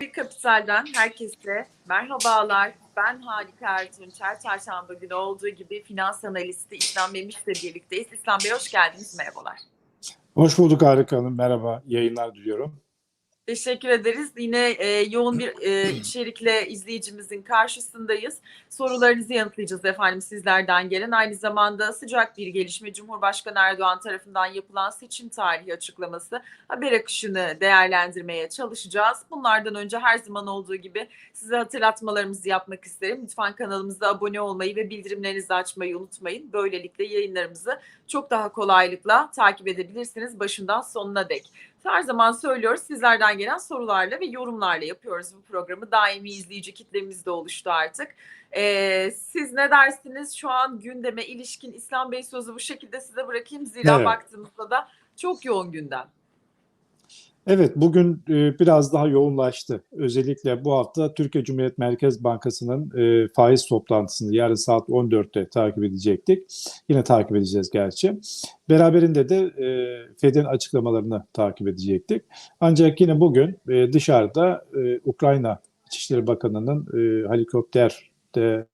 Bir Kapital'den herkese merhabalar. Ben Halika Ertunçer. Çarşamba günü olduğu gibi finans analisti İslam Memiş'le birlikteyiz. İslam Bey hoş geldiniz. Merhabalar. Hoş bulduk Harika Hanım. Merhaba. Yayınlar diliyorum. Teşekkür ederiz. Yine e, yoğun bir e, içerikle izleyicimizin karşısındayız. Sorularınızı yanıtlayacağız efendim sizlerden gelen. Aynı zamanda sıcak bir gelişme Cumhurbaşkanı Erdoğan tarafından yapılan seçim tarihi açıklaması haber akışını değerlendirmeye çalışacağız. Bunlardan önce her zaman olduğu gibi size hatırlatmalarımızı yapmak isterim. Lütfen kanalımıza abone olmayı ve bildirimlerinizi açmayı unutmayın. Böylelikle yayınlarımızı çok daha kolaylıkla takip edebilirsiniz başından sonuna dek. Her zaman söylüyoruz sizlerden gelen sorularla ve yorumlarla yapıyoruz bu programı. Daimi izleyici kitlemiz de oluştu artık. Ee, siz ne dersiniz şu an gündeme ilişkin İslam Bey sözü bu şekilde size bırakayım. Zira Evet. baktığımızda da çok yoğun gündem. Evet, bugün e, biraz daha yoğunlaştı. Özellikle bu hafta Türkiye Cumhuriyet Merkez Bankası'nın e, faiz toplantısını yarın saat 14'te takip edecektik. Yine takip edeceğiz gerçi. Beraberinde de e, Fed'in açıklamalarını takip edecektik. Ancak yine bugün dışarıda Ukrayna İçişleri Bakanı'nın e, helikopterde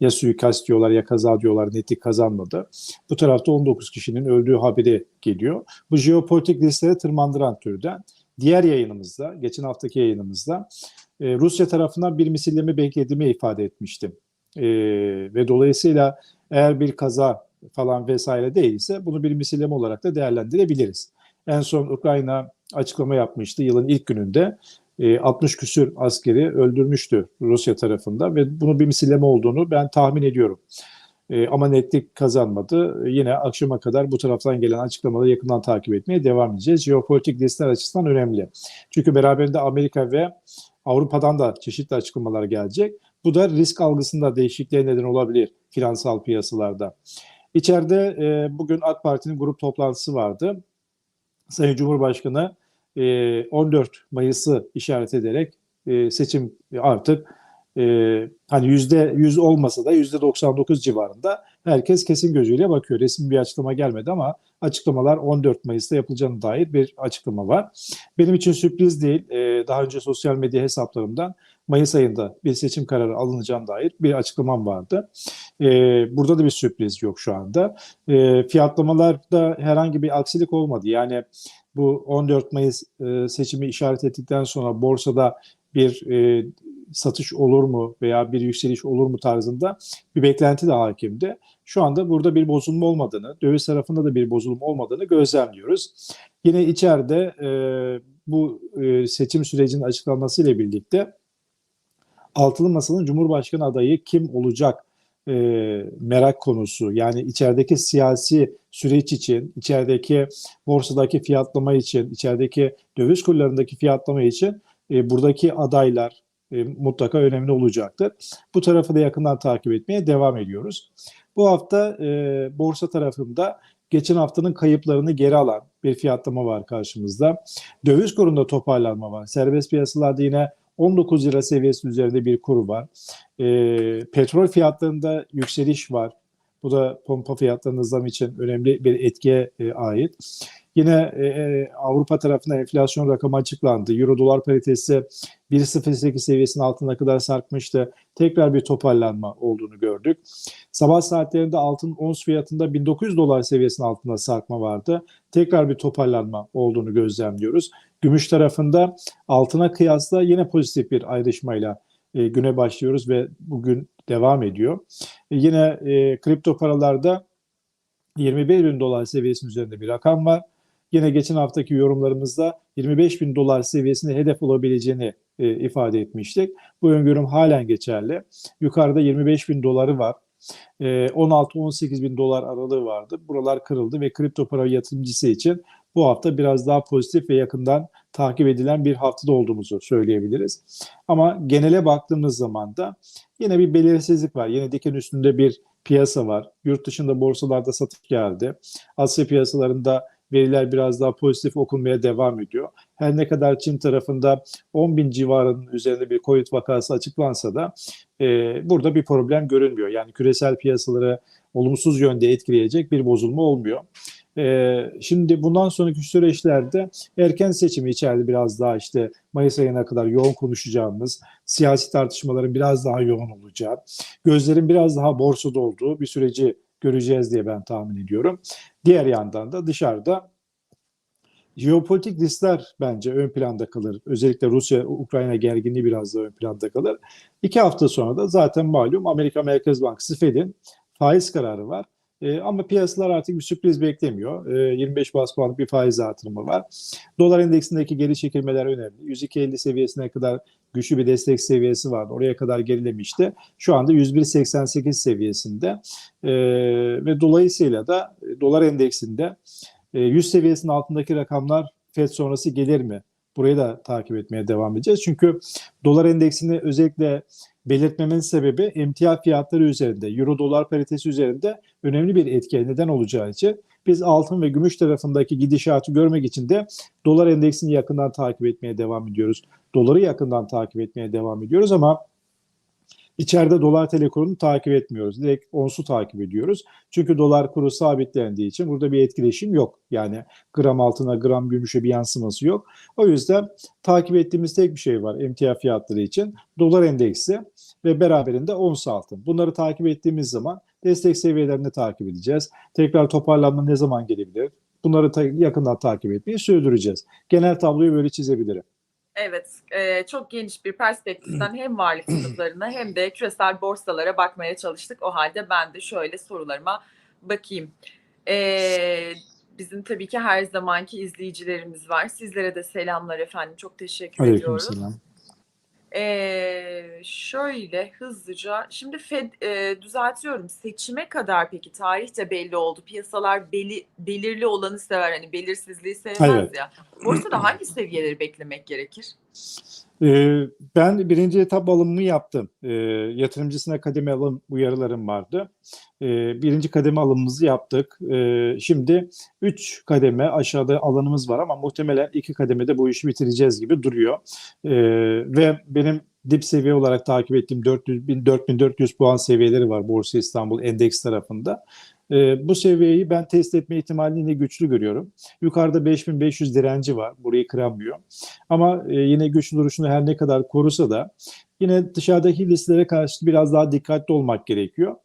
ya suikast diyorlar ya kaza diyorlar netlik kazanmadı. Bu tarafta 19 kişinin öldüğü haberi geliyor. Bu jeopolitik listeleri tırmandıran türden. Diğer yayınımızda, geçen haftaki yayınımızda e, Rusya tarafından bir misilleme beklediğimi ifade etmiştim. E, ve dolayısıyla eğer bir kaza falan vesaire değilse bunu bir misilleme olarak da değerlendirebiliriz. En son Ukrayna açıklama yapmıştı yılın ilk gününde. E, 60 küsür askeri öldürmüştü Rusya tarafında ve bunu bir misilleme olduğunu ben tahmin ediyorum. E, ama netlik kazanmadı. E, Yine akşama kadar bu taraftan gelen açıklamaları yakından takip etmeye devam edeceğiz. Jeopolitik listeler açısından önemli. Çünkü beraberinde Amerika ve Avrupa'dan da çeşitli açıklamalar gelecek. Bu da risk algısında değişikliğe neden olabilir finansal piyasalarda. İçeride e, bugün AK Parti'nin grup toplantısı vardı. Sayın Cumhurbaşkanı e, 14 Mayıs'ı işaret ederek seçim artık hani yüzde yüz olmasa da yüzde 99 civarında herkes kesin gözüyle bakıyor. Resmi bir açıklama gelmedi ama açıklamalar 14 Mayıs'ta yapılacağına dair bir açıklama var. Benim için sürpriz değil. Daha önce sosyal medya hesaplarımdan Mayıs ayında bir seçim kararı alınacağına dair bir açıklamam vardı. Burada da bir sürpriz yok şu anda. Fiyatlamalarda herhangi bir aksilik olmadı. Yani bu 14 Mayıs e, seçimi işaret ettikten sonra borsada bir e, satış olur mu veya bir yükseliş olur mu tarzında bir beklenti de hakimdi. Şu anda burada bir bozulma olmadığını, döviz tarafında da bir bozulma olmadığını gözlemliyoruz. Yine içeride e, bu e, seçim sürecinin açıklanmasıyla birlikte Altılı Masa'nın Cumhurbaşkanı adayı kim olacak e, merak konusu. Yani içerideki siyasi süreç için, içerideki borsadaki fiyatlama için, içerideki döviz kurlarındaki fiyatlama için e, buradaki adaylar e, mutlaka önemli olacaktır. Bu tarafı da yakından takip etmeye devam ediyoruz. Bu hafta e, borsa tarafında geçen haftanın kayıplarını geri alan bir fiyatlama var karşımızda. Döviz kurunda toparlanma var. Serbest piyasalarda yine 19 lira seviyesi üzerinde bir kuru var. E, petrol fiyatlarında yükseliş var. Bu da pompa fiyatlarının zam için önemli bir etkiye e, ait. Yine e, e, Avrupa tarafında enflasyon rakamı açıklandı. Euro dolar paritesi 1.08 seviyesinin altına kadar sarkmıştı. Tekrar bir toparlanma olduğunu gördük. Sabah saatlerinde altın ons fiyatında 1900 dolar seviyesinin altında sarkma vardı. Tekrar bir toparlanma olduğunu gözlemliyoruz. Gümüş tarafında altına kıyasla yine pozitif bir ayrışmayla e, güne başlıyoruz ve bugün devam ediyor. E, yine e, kripto paralarda 21 bin dolar seviyesinin üzerinde bir rakam var. Yine geçen haftaki yorumlarımızda 25 bin dolar seviyesinde hedef olabileceğini e, ifade etmiştik. Bu öngörüm halen geçerli. Yukarıda 25 bin doları var. E, 16-18 bin dolar aralığı vardı. Buralar kırıldı ve kripto para yatırımcısı için bu hafta biraz daha pozitif ve yakından takip edilen bir haftada olduğumuzu söyleyebiliriz. Ama genele baktığımız zaman da yine bir belirsizlik var. Yine diken üstünde bir piyasa var. Yurt dışında borsalarda satış geldi. Asya piyasalarında veriler biraz daha pozitif okunmaya devam ediyor. Her ne kadar Çin tarafında 10 bin civarının üzerinde bir COVID vakası açıklansa da e, burada bir problem görünmüyor. Yani küresel piyasaları olumsuz yönde etkileyecek bir bozulma olmuyor. Ee, şimdi bundan sonraki süreçlerde erken seçimi içeride biraz daha işte Mayıs ayına kadar yoğun konuşacağımız, siyasi tartışmaların biraz daha yoğun olacağı, gözlerin biraz daha borsada olduğu bir süreci göreceğiz diye ben tahmin ediyorum. Diğer yandan da dışarıda jeopolitik riskler bence ön planda kalır. Özellikle Rusya-Ukrayna gerginliği biraz da ön planda kalır. İki hafta sonra da zaten malum Amerika Merkez Bankası Fed'in faiz kararı var. E, ama piyasalar artık bir sürpriz beklemiyor. E, 25 bas puanlık bir faiz artırımı var. Dolar endeksindeki geri çekilmeler önemli. 102.50 seviyesine kadar güçlü bir destek seviyesi vardı. Oraya kadar gerilemişti. Şu anda 101.88 seviyesinde. E, ve dolayısıyla da e, dolar endeksinde e, 100 seviyesinin altındaki rakamlar FED sonrası gelir mi? Burayı da takip etmeye devam edeceğiz. Çünkü dolar endeksini özellikle belirtmemin sebebi emtia fiyatları üzerinde, euro dolar paritesi üzerinde önemli bir etkiye neden olacağı için biz altın ve gümüş tarafındaki gidişatı görmek için de dolar endeksini yakından takip etmeye devam ediyoruz. Doları yakından takip etmeye devam ediyoruz ama içeride dolar TL kurunu takip etmiyoruz. Direkt onsu takip ediyoruz. Çünkü dolar kuru sabitlendiği için burada bir etkileşim yok. Yani gram altına gram gümüşe bir yansıması yok. O yüzden takip ettiğimiz tek bir şey var emtia fiyatları için. Dolar endeksi ve beraberinde ons altın. Bunları takip ettiğimiz zaman destek seviyelerini takip edeceğiz. Tekrar toparlanma ne zaman gelebilir? Bunları ta- yakından takip etmeyi sürdüreceğiz. Genel tabloyu böyle çizebilirim. Evet, e, çok geniş bir perspektiften hem varlık sınıflarına hem de küresel borsalara bakmaya çalıştık. O halde ben de şöyle sorularıma bakayım. E, bizim tabii ki her zamanki izleyicilerimiz var. Sizlere de selamlar efendim. Çok teşekkür ediyoruz. Aleykümselam. Ee, şöyle hızlıca şimdi Fed e, düzeltiyorum seçime kadar peki tarih de belli oldu piyasalar beli, belirli olanı sever hani belirsizliği sevmez Evet. ya borsada hangi seviyeleri beklemek gerekir? Ee, ben birinci etap alımımı yaptım. Ee, yatırımcısına kademe alım uyarılarım vardı. Ee, birinci kademe alımımızı yaptık. Şimdi üç kademe aşağıda alanımız var ama muhtemelen iki kademede bu işi bitireceğiz gibi duruyor. Ve benim dip seviye olarak takip ettiğim 400 bin 4400 puan seviyeleri var Borsa İstanbul Endeks tarafında. Ee, bu seviyeyi ben test etme ihtimalini güçlü görüyorum. Yukarıda 5500 direnci var. Burayı kıramıyor. Ama e, yine güçlü duruşunu her ne kadar korusa da yine dışarıdaki listelere karşı biraz daha dikkatli olmak gerekiyor.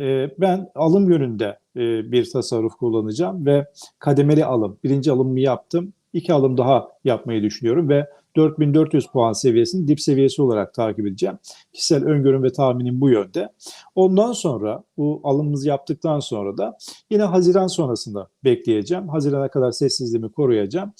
E, ben alım yönünde e, bir tasarruf kullanacağım ve kademeli alım. Birinci alımımı yaptım. İki alım daha yapmayı düşünüyorum ve 4400 puan seviyesini dip seviyesi olarak takip edeceğim. Kişisel öngörüm ve tahminim bu yönde. Ondan sonra bu alımımızı yaptıktan sonra da yine Haziran sonrasında bekleyeceğim. Hazirana kadar sessizliğimi koruyacağım.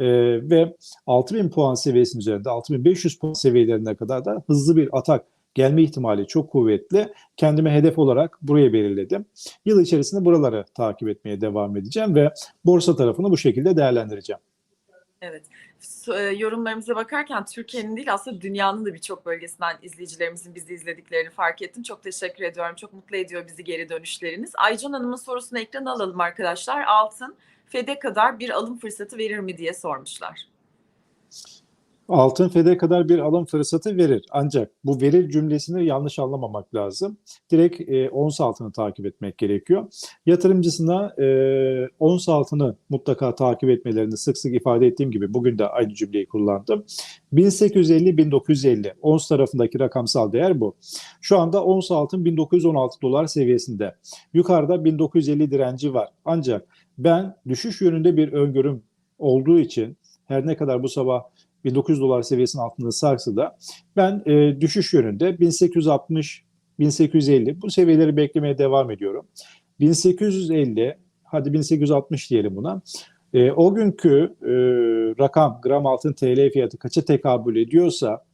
Ee, ve 6000 puan seviyesinin üzerinde 6500 puan seviyelerine kadar da hızlı bir atak gelme ihtimali çok kuvvetli. Kendime hedef olarak buraya belirledim. Yıl içerisinde buraları takip etmeye devam edeceğim ve borsa tarafını bu şekilde değerlendireceğim. Evet yorumlarımıza bakarken Türkiye'nin değil aslında dünyanın da birçok bölgesinden izleyicilerimizin bizi izlediklerini fark ettim. Çok teşekkür ediyorum. Çok mutlu ediyor bizi geri dönüşleriniz. Aycan Hanım'ın sorusunu ekrana alalım arkadaşlar. Altın FED'e kadar bir alım fırsatı verir mi diye sormuşlar. Altın FED'e kadar bir alım fırsatı verir. Ancak bu verir cümlesini yanlış anlamamak lazım. Direkt e, ons altını takip etmek gerekiyor. Yatırımcısına e, ons altını mutlaka takip etmelerini sık sık ifade ettiğim gibi bugün de aynı cümleyi kullandım. 1850-1950 ons tarafındaki rakamsal değer bu. Şu anda ons altın 1916 dolar seviyesinde. Yukarıda 1950 direnci var. Ancak ben düşüş yönünde bir öngörüm olduğu için her ne kadar bu sabah 1900 dolar seviyesinin altında sarsa da ben e, düşüş yönünde 1860 1850 bu seviyeleri beklemeye devam ediyorum. 1850 hadi 1860 diyelim buna. E, o günkü e, rakam gram altın TL fiyatı kaça tekabül ediyorsa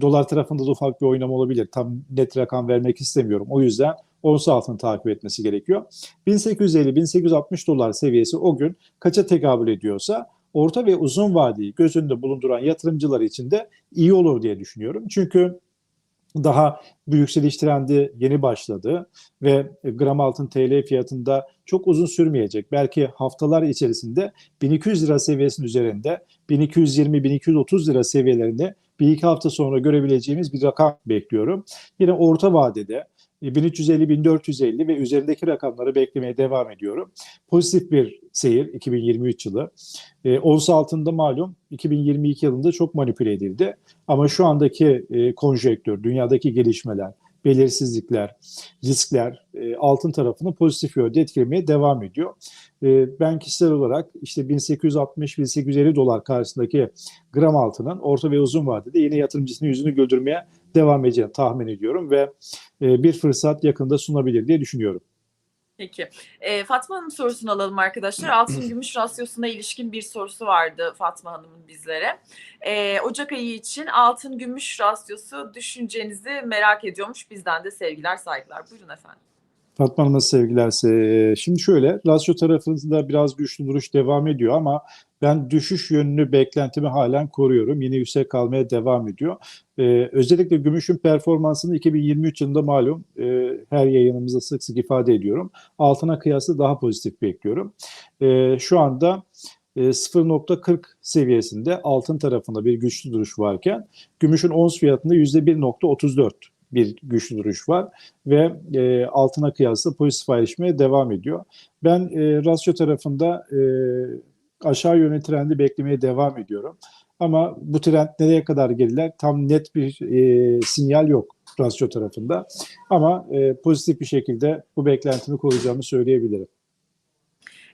dolar tarafında da ufak bir oynama olabilir. Tam net rakam vermek istemiyorum. O yüzden ons altını takip etmesi gerekiyor. 1850-1860 dolar seviyesi o gün kaça tekabül ediyorsa orta ve uzun vadeyi göz önünde bulunduran yatırımcılar için de iyi olur diye düşünüyorum. Çünkü daha bu yükseliş trendi yeni başladı ve gram altın TL fiyatında çok uzun sürmeyecek. Belki haftalar içerisinde 1200 lira seviyesinin üzerinde 1220-1230 lira seviyelerinde bir iki hafta sonra görebileceğimiz bir rakam bekliyorum. Yine orta vadede 1350-1450 ve üzerindeki rakamları beklemeye devam ediyorum. Pozitif bir seyir 2023 yılı. E, ons altında malum 2022 yılında çok manipüle edildi. Ama şu andaki e, konjektür, dünyadaki gelişmeler, belirsizlikler, riskler e, altın tarafını pozitif yönde etkilemeye devam ediyor. E, ben kişisel olarak işte 1860-1850 dolar karşısındaki gram altının orta ve uzun vadede yine yatırımcısının yüzünü güldürmeye devam edeceğini tahmin ediyorum ve e, bir fırsat yakında sunabilir diye düşünüyorum. Peki. E, Fatma Hanım sorusunu alalım arkadaşlar. Altın gümüş rasyosuna ilişkin bir sorusu vardı Fatma Hanım'ın bizlere. E, Ocak ayı için altın gümüş rasyosu düşüncenizi merak ediyormuş. Bizden de sevgiler saygılar. Buyurun efendim. Fatma Hanım'a sevgilerse. Şimdi şöyle, rasyo tarafında biraz güçlü duruş devam ediyor ama ben düşüş yönlü beklentimi halen koruyorum. Yine yüksek kalmaya devam ediyor. Ee, özellikle gümüşün performansını 2023 yılında malum e, her yayınımızda sık sık ifade ediyorum. Altına kıyasla daha pozitif bekliyorum. Ee, şu anda e, 0.40 seviyesinde altın tarafında bir güçlü duruş varken gümüşün ons fiyatında %1.34 bir güçlü duruş var ve e, altına kıyasla pozitif ayrışmaya devam ediyor. Ben e, rasyo tarafında e, aşağı yönlü trendi beklemeye devam ediyorum. Ama bu trend nereye kadar gelirler tam net bir e, sinyal yok rasyo tarafında. Ama e, pozitif bir şekilde bu beklentimi koruyacağımı söyleyebilirim.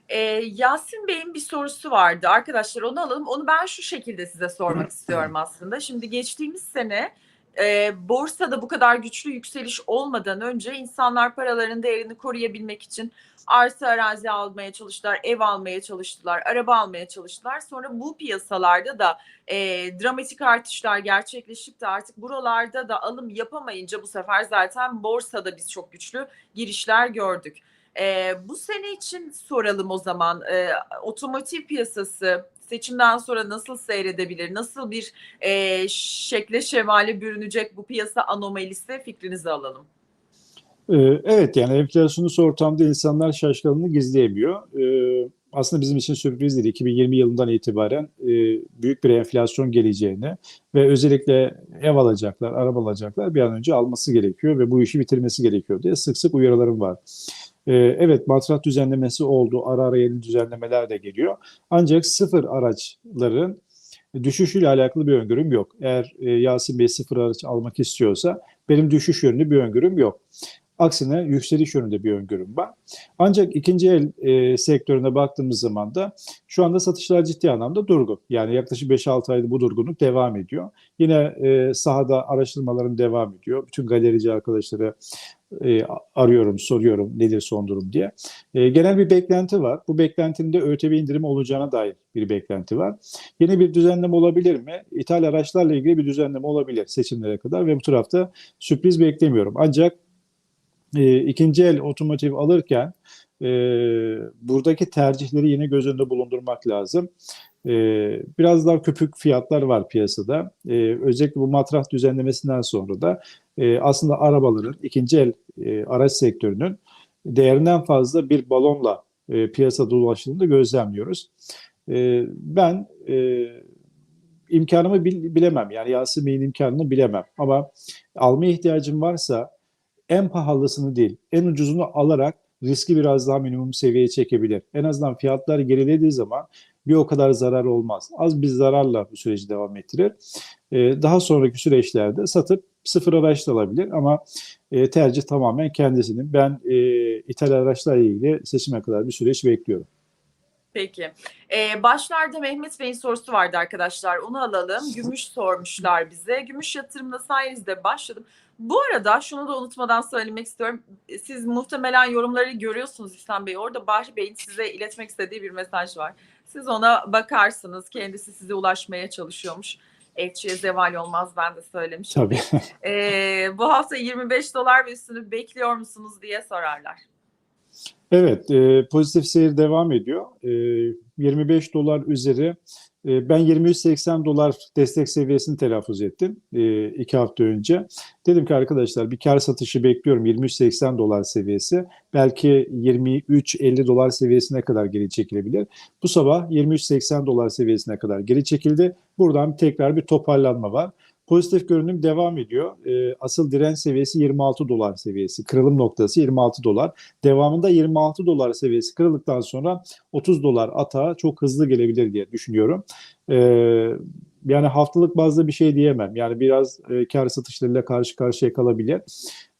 E, Yasin Bey'in bir sorusu vardı. Arkadaşlar onu alalım. Onu ben şu şekilde size sormak istiyorum aslında. Şimdi geçtiğimiz sene e, borsada bu kadar güçlü yükseliş olmadan önce insanlar paralarının değerini koruyabilmek için arsa arazi almaya çalıştılar, ev almaya çalıştılar, araba almaya çalıştılar. Sonra bu piyasalarda da e, dramatik artışlar gerçekleşip de artık buralarda da alım yapamayınca bu sefer zaten borsada biz çok güçlü girişler gördük. E, bu sene için soralım o zaman e, otomotiv piyasası seçimden sonra nasıl seyredebilir? Nasıl bir e, şekle şemale bürünecek bu piyasa anomalisi fikrinizi alalım. Ee, Evet yani enflasyonist ortamda insanlar şaşkınlığını gizleyemiyor. Ee, Aslında bizim için sürpriz değil. 2020 yılından itibaren e, büyük bir enflasyon geleceğini ve özellikle ev alacaklar, araba alacaklar bir an önce alması gerekiyor ve bu işi bitirmesi gerekiyor diye sık sık uyarılarım var. Ee, Evet matrah düzenlemesi oldu. Ara ara yeni düzenlemeler de geliyor. Ancak sıfır araçların düşüşüyle alakalı bir öngörüm yok. Eğer e, Yasin Bey sıfır araç almak istiyorsa benim düşüş yönlü bir öngörüm yok. Aksine yükseliş yönünde bir öngörüm var. Ancak ikinci el e, sektörüne baktığımız zaman da şu anda satışlar ciddi anlamda durgun. Yani yaklaşık 5-6 aydır bu durgunluk devam ediyor. Yine e, sahada araştırmalarım devam ediyor. Bütün galerici arkadaşları e, arıyorum, soruyorum nedir son durum diye. E, genel bir beklenti var. Bu beklentinin de ÖTV indirimi olacağına dair bir beklenti var. Yeni bir düzenleme olabilir mi? İthal araçlarla ilgili bir düzenleme olabilir seçimlere kadar ve bu tarafta sürpriz beklemiyorum. Ancak e, ikinci el otomotiv alırken e, buradaki tercihleri yine göz önünde bulundurmak lazım. E, biraz daha köpük fiyatlar var piyasada. E, özellikle bu matrah düzenlemesinden sonra da e, aslında arabaların, ikinci el e, araç sektörünün değerinden fazla bir balonla e, piyasada dolaştığını da gözlemliyoruz. E, ben e, imkanımı bil- bilemem. Yani Yasin Bey'in imkanını bilemem. Ama almaya ihtiyacım varsa en pahalısını değil, en ucuzunu alarak riski biraz daha minimum seviyeye çekebilir. En azından fiyatlar gerilediği zaman bir o kadar zarar olmaz. Az bir zararla bu süreci devam ettirir. Ee, daha sonraki süreçlerde satıp sıfır araç da alabilir ama e, tercih tamamen kendisinin. Ben e, ithal araçlarla ilgili seçime kadar bir süreç bekliyorum. Peki. Ee, başlarda Mehmet Bey'in sorusu vardı arkadaşlar. Onu alalım. Gümüş sormuşlar bize. Gümüş yatırımda sayenizde başladım. Bu arada şunu da unutmadan söylemek istiyorum. Siz muhtemelen yorumları görüyorsunuz İhsan Bey. Orada Bahri Bey'in size iletmek istediği bir mesaj var. Siz ona bakarsınız. Kendisi size ulaşmaya çalışıyormuş. Elçiye zeval olmaz ben de söylemişim. Tabii. Ee, bu hafta 25 dolar ve üstünü bekliyor musunuz diye sorarlar. Evet, e, pozitif seyir devam ediyor. E, 25 dolar üzeri. E, ben 23.80 dolar destek seviyesini telaffuz ettim e, iki hafta önce. Dedim ki arkadaşlar bir kar satışı bekliyorum 23.80 dolar seviyesi. Belki 23.50 dolar seviyesine kadar geri çekilebilir. Bu sabah 23.80 dolar seviyesine kadar geri çekildi. Buradan tekrar bir toparlanma var. Pozitif görünüm devam ediyor. E, asıl direnç seviyesi 26 dolar seviyesi. Kırılım noktası 26 dolar. Devamında 26 dolar seviyesi kırıldıktan sonra 30 dolar atağa çok hızlı gelebilir diye düşünüyorum. E, yani haftalık bazda bir şey diyemem. Yani biraz e, kar satışlarıyla karşı karşıya kalabilir.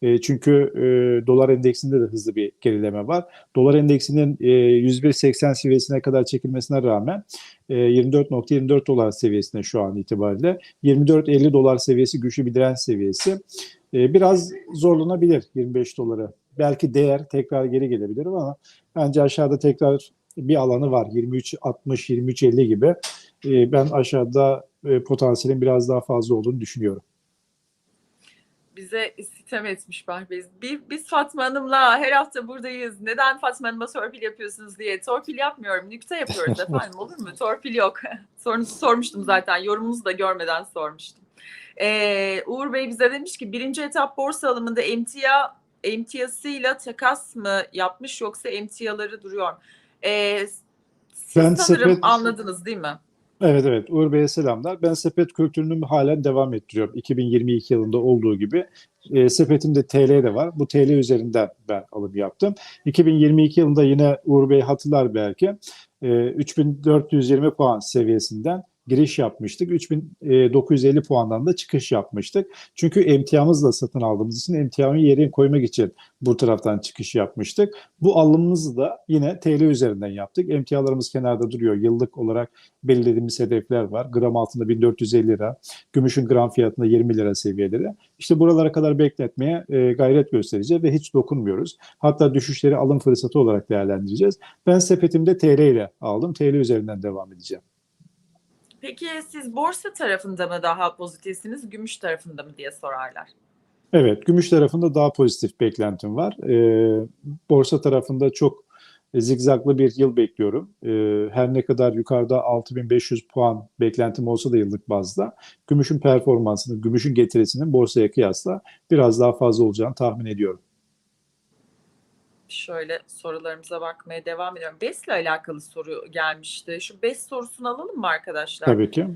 E, çünkü e, dolar endeksinde de hızlı bir gerileme var. Dolar endeksinin e, 101.80 seviyesine kadar çekilmesine rağmen e, 24.24 dolar seviyesinde şu an itibariyle 24.50 dolar seviyesi güçlü bir direnç seviyesi. E, biraz zorlanabilir 25 dolara. Belki değer tekrar geri gelebilir ama bence aşağıda tekrar bir alanı var. 23.60, 23.50 gibi. E, ben aşağıda e, potansiyelin biraz daha fazla olduğunu düşünüyorum. Bize sitem etmiş Bahri Biz, biz Fatma Hanım'la her hafta buradayız. Neden Fatma Hanım'a torpil yapıyorsunuz diye. Torpil yapmıyorum. Nükte yapıyoruz efendim. Olur mu? Torpil yok. Sorunuzu sormuştum zaten. Yorumunuzu da görmeden sormuştum. Ee, Uğur Bey bize demiş ki birinci etap borsa alımında emtia emtiyasıyla takas mı yapmış yoksa emtiaları duruyor. Ee, siz Ben sanırım sepet- anladınız değil mi? Evet evet Uğur Bey'e selamlar. Ben sepet kültürünü halen devam ettiriyorum. 2022 yılında olduğu gibi. E, sepetimde TL de var. Bu TL üzerinden ben alım yaptım. 2022 yılında yine Uğur Bey hatırlar belki. E, 3420 puan seviyesinden giriş yapmıştık. 3950 puandan da çıkış yapmıştık. Çünkü emtiamızla satın aldığımız için emtiamı yerine koymak için bu taraftan çıkış yapmıştık. Bu alımımızı da yine TL üzerinden yaptık. Emtialarımız kenarda duruyor. Yıllık olarak belirlediğimiz hedefler var. Gram altında 1450 lira, gümüşün gram fiyatında 20 lira seviyeleri. İşte buralara kadar bekletmeye e, gayret göstereceğiz ve hiç dokunmuyoruz. Hatta düşüşleri alım fırsatı olarak değerlendireceğiz. Ben sepetimde TL ile aldım. TL üzerinden devam edeceğim. Peki siz borsa tarafında mı daha pozitifsiniz, gümüş tarafında mı diye sorarlar. Evet, gümüş tarafında daha pozitif beklentim var. Ee, borsa tarafında çok zigzaglı bir yıl bekliyorum. Ee, her ne kadar yukarıda 6500 puan beklentim olsa da yıllık bazda, gümüşün performansının, gümüşün getirisinin borsaya kıyasla biraz daha fazla olacağını tahmin ediyorum. Şöyle sorularımıza bakmaya devam ediyorum. BES'le alakalı soru gelmişti. Şu BES sorusunu alalım mı arkadaşlar? Tabii ki.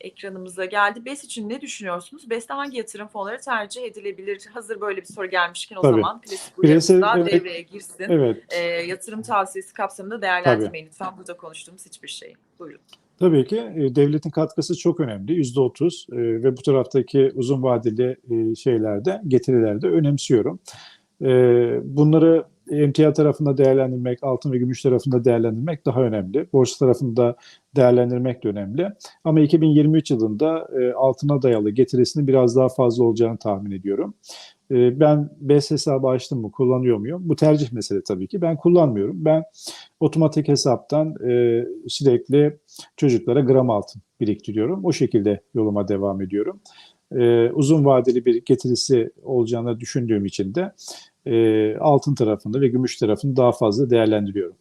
Ekranımıza geldi. BES için ne düşünüyorsunuz? BES'te hangi yatırım fonları tercih edilebilir? Hazır böyle bir soru gelmişken o Tabii. zaman klasik Bireysel- uyarımız da evet. devreye girsin. Evet. Ee, yatırım tavsiyesi kapsamında değerlendirmeyin lütfen burada konuştuğumuz hiçbir şey. Buyurun. Tabii ki e, devletin katkısı çok önemli. Yüzde otuz e, ve bu taraftaki uzun vadeli e, şeylerde, getirilerde önemsiyorum. E, bunları emtia tarafında değerlendirmek, altın ve gümüş tarafında değerlendirmek daha önemli. Borsa tarafında değerlendirmek de önemli. Ama 2023 yılında e, altına dayalı getirisinin biraz daha fazla olacağını tahmin ediyorum. E, ben BES hesabı açtım mı, kullanıyor muyum? Bu tercih mesele tabii ki. Ben kullanmıyorum. Ben otomatik hesaptan e, sürekli çocuklara gram altın biriktiriyorum. O şekilde yoluma devam ediyorum. Ee, uzun vadeli bir getirisi olacağını düşündüğüm için de e, altın tarafında ve gümüş tarafını daha fazla değerlendiriyorum.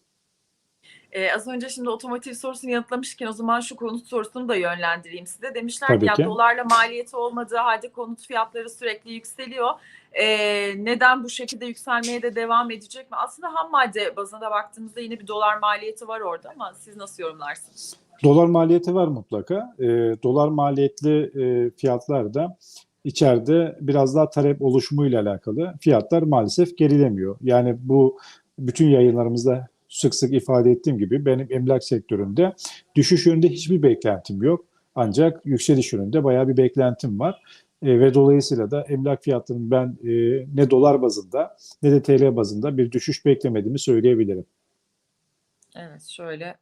Ee, az önce şimdi otomotiv sorusunu yanıtlamışken o zaman şu konut sorusunu da yönlendireyim size. Demişler Tabii ki, ya ki. dolarla maliyeti olmadığı halde konut fiyatları sürekli yükseliyor. Ee, neden bu şekilde yükselmeye de devam edecek mi? Aslında ham madde bazında baktığımızda yine bir dolar maliyeti var orada ama siz nasıl yorumlarsınız? Dolar maliyeti var mutlaka. E, dolar maliyetli e, fiyatlar da içeride biraz daha talep oluşumuyla alakalı fiyatlar maalesef gerilemiyor. Yani bu bütün yayınlarımızda sık sık ifade ettiğim gibi benim emlak sektöründe düşüş yönünde hiçbir beklentim yok. Ancak yükseliş yönünde bayağı bir beklentim var. E, ve dolayısıyla da emlak fiyatlarının ben e, ne dolar bazında ne de TL bazında bir düşüş beklemediğimi söyleyebilirim. Evet şöyle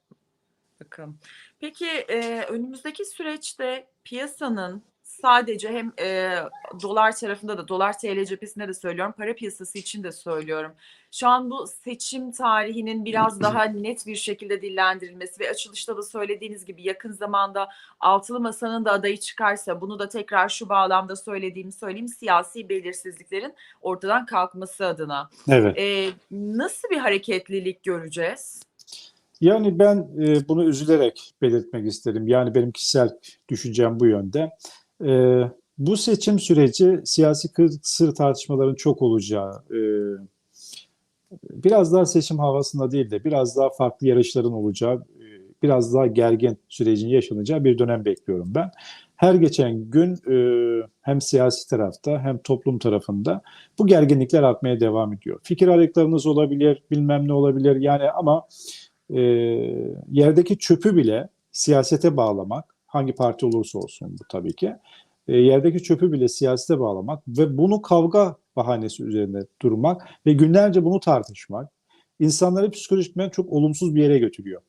bakalım. Peki e, önümüzdeki süreçte piyasanın sadece hem e, dolar tarafında da dolar TL cephesinde de söylüyorum para piyasası için de söylüyorum. Şu an bu seçim tarihinin biraz daha net bir şekilde dillendirilmesi ve açılışta da söylediğiniz gibi yakın zamanda altılı masanın da adayı çıkarsa bunu da tekrar şu bağlamda söylediğimi söyleyeyim siyasi belirsizliklerin ortadan kalkması adına. Evet. E, nasıl bir hareketlilik göreceğiz? Yani ben e, bunu üzülerek belirtmek isterim. Yani benim kişisel düşüncem bu yönde. E, bu seçim süreci siyasi kısır tartışmaların çok olacağı, e, biraz daha seçim havasında değil de biraz daha farklı yarışların olacağı, e, biraz daha gergin sürecin yaşanacağı bir dönem bekliyorum ben. her geçen gün e, hem siyasi tarafta hem toplum tarafında bu gerginlikler artmaya devam ediyor. Fikir ayrılıklarınız olabilir, bilmem ne olabilir yani ama e, yerdeki çöpü bile siyasete bağlamak, hangi parti olursa olsun bu tabii ki, e, yerdeki çöpü bile siyasete bağlamak ve bunu kavga bahanesi üzerinde durmak ve günlerce bunu tartışmak insanları psikolojikmen çok olumsuz bir yere götürüyor.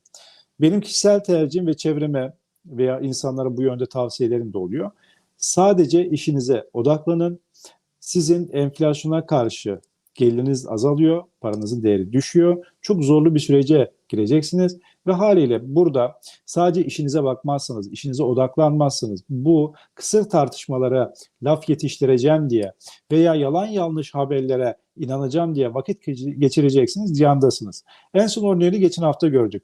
Benim kişisel tercihim ve çevreme veya insanlara bu yönde tavsiyelerim de oluyor. Sadece işinize odaklanın. Sizin enflasyona karşı geliriniz azalıyor, paranızın değeri düşüyor. Çok zorlu bir sürece gireceksiniz ve haliyle burada sadece işinize bakmazsanız, işinize odaklanmazsanız bu kısır tartışmalara laf yetiştireceğim diye veya yalan yanlış haberlere inanacağım diye vakit geçireceksiniz, ziyandasınız. En son örneğini geçen hafta gördük.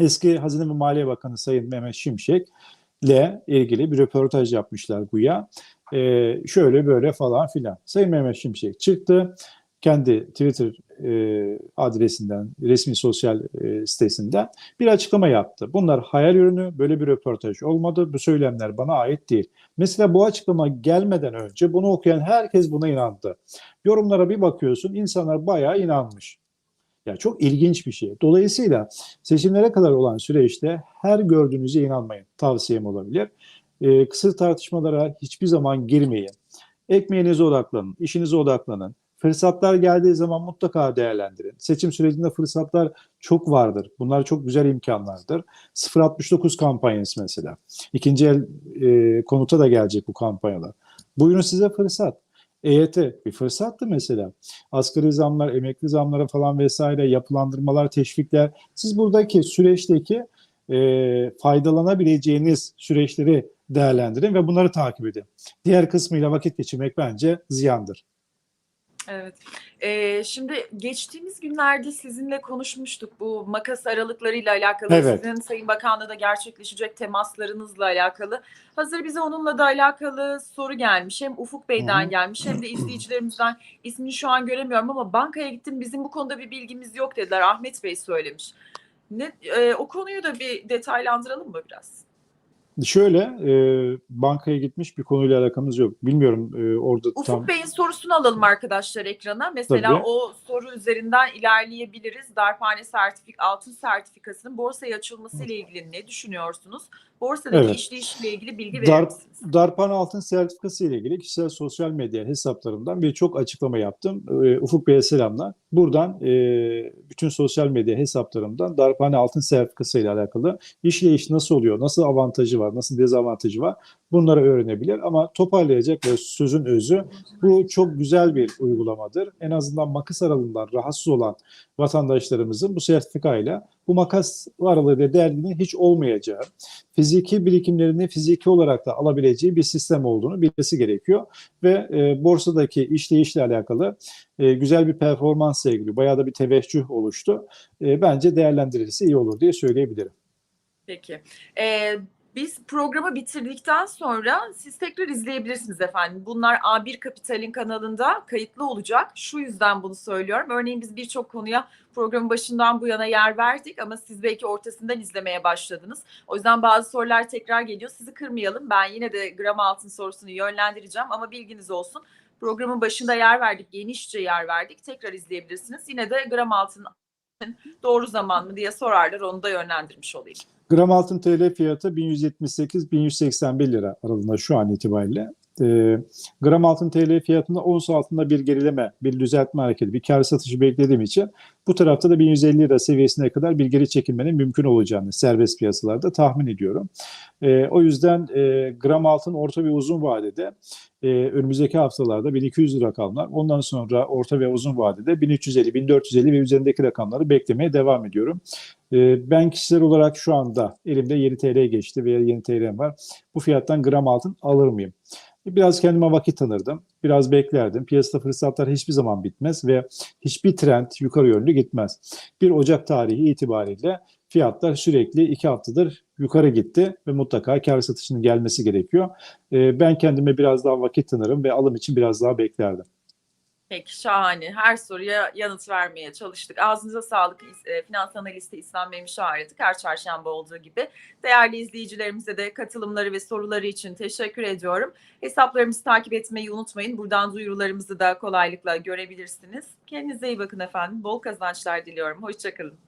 Eski Hazine ve Maliye Bakanı Sayın Mehmet Şimşek ile ilgili bir röportaj yapmışlar güya. Ee, şöyle böyle falan filan. Sayın Mehmet Şimşek çıktı. Kendi Twitter e, adresinden, resmi sosyal e, sitesinden bir açıklama yaptı. Bunlar hayal ürünü, böyle bir röportaj olmadı. Bu söylemler bana ait değil. Mesela bu açıklama gelmeden önce bunu okuyan herkes buna inandı. Yorumlara bir bakıyorsun, insanlar bayağı inanmış. Ya çok ilginç bir şey. Dolayısıyla seçimlere kadar olan süreçte her gördüğünüze inanmayın. Tavsiyem olabilir. Ee, kısır tartışmalara hiçbir zaman girmeyin. Ekmeğinize odaklanın, işinize odaklanın. Fırsatlar geldiği zaman mutlaka değerlendirin. Seçim sürecinde fırsatlar çok vardır. Bunlar çok güzel imkanlardır. 069 kampanyası mesela. İkinci el e, konuta da gelecek bu kampanyalar. Buyurun size fırsat. EYT bir fırsattı mesela. Asgari zamlar, emekli zamlara falan vesaire yapılandırmalar, teşvikler. Siz buradaki süreçteki e, faydalanabileceğiniz süreçleri değerlendirin ve bunları takip edin. Diğer kısmıyla vakit geçirmek bence ziyandır. Evet. Ee, şimdi geçtiğimiz günlerde sizinle konuşmuştuk bu makas aralıklarıyla alakalı. Evet. Sizin Sayın Bakan'la da gerçekleşecek temaslarınızla alakalı. Hazır bize onunla da alakalı soru gelmiş. Hem Ufuk Bey'den gelmiş hem de izleyicilerimizden ismini şu an göremiyorum ama bankaya gittim bizim bu konuda bir bilgimiz yok dediler. Ahmet Bey söylemiş. Ne, e, o konuyu da bir detaylandıralım mı biraz? Şöyle e, bankaya gitmiş bir konuyla alakamız yok. Bilmiyorum e, orada Ufuk tam Bey'in sorusunu alalım arkadaşlar ekrana. Mesela Tabii. o soru üzerinden ilerleyebiliriz. Darphane sertifik, altın sertifikasının borsaya açılması ile ilgili ne düşünüyorsunuz? Borsadaki Evet. işleyişiyle ilgili bilgi verir Darp- misiniz? Darpan Altın Sertifikası ile ilgili kişisel sosyal medya hesaplarımdan birçok açıklama yaptım. E, Ufuk Bey'e selamlar. Buradan e, bütün sosyal medya hesaplarımdan Darphane Altın Sertifikası ile alakalı işleyiş nasıl oluyor, nasıl avantajı var, nasıl dezavantajı var bunları öğrenebilir. Ama toparlayacak ve sözün özü bu çok güzel bir uygulamadır. En azından makas aralığından rahatsız olan vatandaşlarımızın bu sertifikayla bu makas aralığı ve derdinin hiç olmayacağı, fiziki birikimlerini fiziki olarak da alabileceği bir sistem olduğunu bilmesi gerekiyor. Ve e, borsadaki işleyişle alakalı e, güzel bir performans sergiliyor. Bayağı da bir teveccüh oluştu. E, bence değerlendirilirse iyi olur diye söyleyebilirim. Peki. Ee, biz programı bitirdikten sonra siz tekrar izleyebilirsiniz efendim. Bunlar A1 Kapital'in kanalında kayıtlı olacak. Şu yüzden bunu söylüyorum. Örneğin biz birçok konuya programın başından bu yana yer verdik ama siz belki ortasından izlemeye başladınız. O yüzden bazı sorular tekrar geliyor. Sizi kırmayalım. Ben yine de gram altın sorusunu yönlendireceğim ama bilginiz olsun. Programın başında yer verdik, genişçe yer verdik. Tekrar izleyebilirsiniz. Yine de gram altın doğru zaman mı diye sorarlar. Onu da yönlendirmiş olayım. Gram altın TL fiyatı 1178-1181 lira aralığında şu an itibariyle. E, gram altın TL fiyatında ons altında bir gerileme, bir düzeltme hareketi, bir kar satışı beklediğim için bu tarafta da 1150 lira seviyesine kadar bir geri çekilmenin mümkün olacağını serbest piyasalarda tahmin ediyorum. E, o yüzden e, gram altın orta ve uzun vadede e, önümüzdeki haftalarda 1200 rakamlar, ondan sonra orta ve uzun vadede 1350, 1450 ve üzerindeki rakamları beklemeye devam ediyorum. E, ben kişisel olarak şu anda elimde yeni TL geçti veya yeni TL'm var. Bu fiyattan gram altın alır mıyım? Biraz kendime vakit tanırdım. Biraz beklerdim. Piyasada fırsatlar hiçbir zaman bitmez ve hiçbir trend yukarı yönlü gitmez. 1 Ocak tarihi itibariyle fiyatlar sürekli iki haftadır yukarı gitti ve mutlaka kar satışının gelmesi gerekiyor. Ee, ben kendime biraz daha vakit tanırım ve alım için biraz daha beklerdim. Peki şahane. Her soruya yanıt vermeye çalıştık. Ağzınıza sağlık. E, Finans analisti İslam Memiş ağırladık. Her çarşamba olduğu gibi. Değerli izleyicilerimize de katılımları ve soruları için teşekkür ediyorum. Hesaplarımızı takip etmeyi unutmayın. Buradan duyurularımızı da kolaylıkla görebilirsiniz. Kendinize iyi bakın efendim. Bol kazançlar diliyorum. Hoşçakalın.